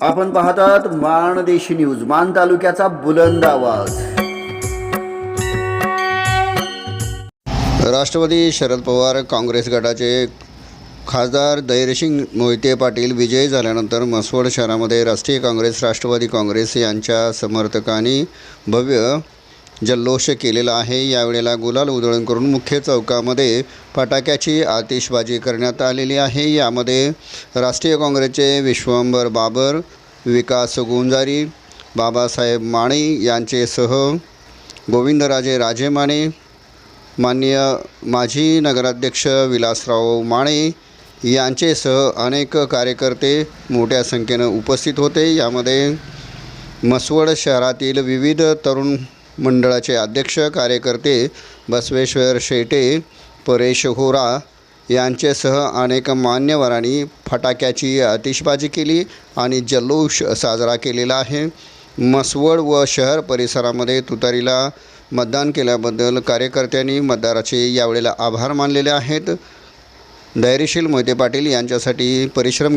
आपण पाहतात माणदेशी न्यूज मान तालुक्याचा बुलंद आवाज. राष्ट्रवादी शरद पवार काँग्रेस गटाचे खासदार दैरसिंग मोहिते पाटील विजयी झाल्यानंतर मसवड शहरामध्ये राष्ट्रीय काँग्रेस राष्ट्रवादी काँग्रेस यांच्या समर्थकांनी भव्य जल्लोष केलेला आहे. यावेळेला गुलाल उधळण करून मुख्य चौकामध्ये फटाक्याची आतिषबाजी करण्यात आलेली आहे. यामध्ये राष्ट्रीय काँग्रेसचे विश्वंभर बाबर विकास गुंजारी बाबासाहेब माणे यांचेसह गोविंदराजे राजे माने माननीय माजी नगराध्यक्ष विलासराव माणे यांचेसह अनेक कार्यकर्ते मोठ्या संख्येनं उपस्थित होते. यामध्ये मसवड शहरातील विविध तरुण मंडळाचे अध्यक्ष कार्यकर्ते बसवेश्वर शेटे परेश होरा यांच्यासह अनेक मान्यवरांनी फटाक्याची आतिषबाजी केली आणि जल्लोष साजरा केलेला आहे. मसवड व शहर परिसरामध्ये तुतारीला मतदान केल्याबद्दल कार्यकर्त्यांनी मतदाराचे यावेळेला आभार मानलेले आहेत. धैर्यशील मोहिते पाटील यांच्यासाठी परिश्रम घेण्या